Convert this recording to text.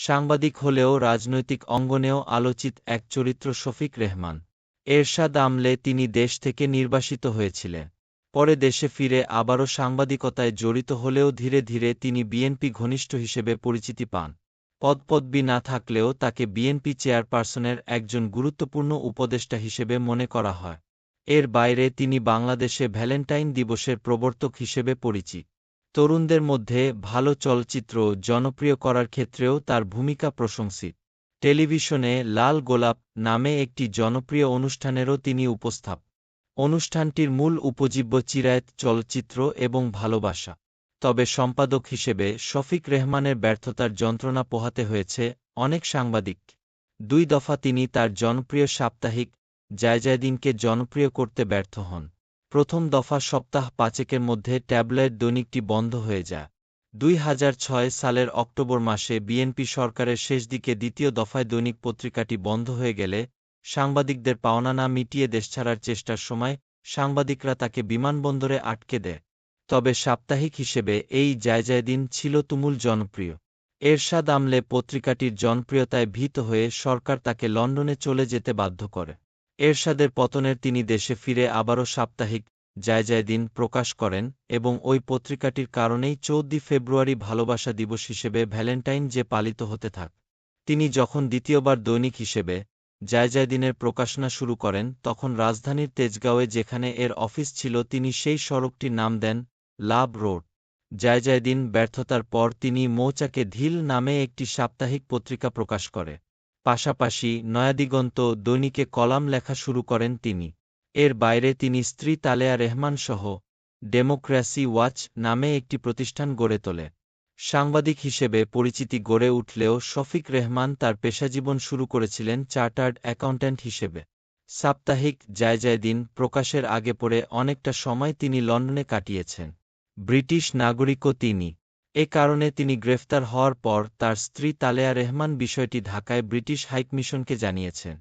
সাংবাদিক হলেও রাজনৈতিক অঙ্গনেও আলোচিত এক চরিত্র শফিক রেহমান। এরশাদ আমলে তিনি দেশ থেকে নির্বাসিত হয়েছিলেন। পরে দেশে ফিরে আবারও সাংবাদিকতায় জড়িত হলেও ধীরে ধীরে তিনি বিএনপি ঘনিষ্ঠ হিসেবে পরিচিতি পান। পদপদবি না থাকলেও তাকে বিএনপি চেয়ারপারসনের একজন গুরুত্বপূর্ণ উপদেষ্টা হিসেবে মনে করা হয়। এর বাইরে তিনি বাংলাদেশে ভ্যালেন্টাইন দিবসের প্রবর্তক হিসেবে পরিচিত। তরুণদের মধ্যে ভালো চলচ্চিত্র জনপ্রিয় করার ক্ষেত্রেও তার ভূমিকা প্রশংসিত। টেলিভিশনে লাল গোলাপ নামে একটি জনপ্রিয় অনুষ্ঠানেরও তিনি উপস্থাপ। অনুষ্ঠানটির মূল উপজীব্য চিরায়ত চলচ্চিত্র এবং ভালোবাসা। তবে সম্পাদক হিসেবে শফিক রেহমানের ব্যর্থতার যন্ত্রণা পোহাতে হয়েছে অনেক সাংবাদিক। দুই দফা তিনি তার জনপ্রিয় সাপ্তাহিক জায়জায়দিনকে জনপ্রিয় করতে ব্যর্থ হন। প্রথম দফা সপ্তাহ পাঁচেকের মধ্যে ট্যাবলেট দৈনিকটি বন্ধ হয়ে যায়। দুই হাজার ছয় সালের অক্টোবর মাসে বিএনপি সরকারের শেষ দিকে দ্বিতীয় দফায় দৈনিক পত্রিকাটি বন্ধ হয়ে গেলে সাংবাদিকদের পাওনা না মিটিয়ে দেশ ছাড়ার চেষ্টার সময় সাংবাদিকরা তাকে বিমানবন্দরে আটকে দেয়। তবে সাপ্তাহিক হিসেবে এই জায়জায়দিন ছিল তুমুল জনপ্রিয়। এরশাদ আমলে পত্রিকাটির জনপ্রিয়তায় ভীত হয়ে সরকার তাকে লন্ডনে চলে যেতে বাধ্য করে। এরশাদের পতনের তিনি দেশে ফিরে আবারও সাপ্তাহিক জায়জায়দিন প্রকাশ করেন এবং ওই পত্রিকাটির কারণেই চৌদ্দি ফেব্রুয়ারি ভালোবাসা দিবস হিসেবে ভ্যালেন্টাইন যে পালিত হতে থাক। তিনি যখন দ্বিতীয়বার দৈনিক হিসেবে জায়জায়দিনের প্রকাশনা শুরু করেন, তখন রাজধানীর তেজগাঁওয়ে যেখানে এর অফিস ছিল, তিনি সেই সড়কটির নাম দেন লাভ রোড। জায়জায়দিন ব্যর্থতার পর তিনি মৌচাকে ধিল নামে একটি সাপ্তাহিক পত্রিকা প্রকাশ করে। পাশাপাশি নয়াদিগন্ত দৈনিকে কলাম লেখা শুরু করেন তিনি। এর বাইরে তিনি স্ত্রী তালেয়া রেহমান সহ ডেমোক্রেসি ওয়াচ নামে একটি প্রতিষ্ঠান গড়ে তোলে। সাংবাদিক হিসেবে পরিচিতি গড়ে উঠলেও শফিক রেহমান তার পেশাজীবন শুরু করেছিলেন চার্টার্ড অ্যাকাউন্ট্যান্ট হিসেবে। সাপ্তাহিক জায় জায় দিন প্রকাশের আগে পরে অনেকটা সময় তিনি লন্ডনে কাটিয়েছেন। ব্রিটিশ নাগরিকও তিনি। এ কারণে তিনি গ্রেফতার হওয়ার পর তার স্ত্রী তালেয়া রেহমান বিষয়টি ঢাকায় ব্রিটিশ হাইকমিশনকে জানিয়েছেন।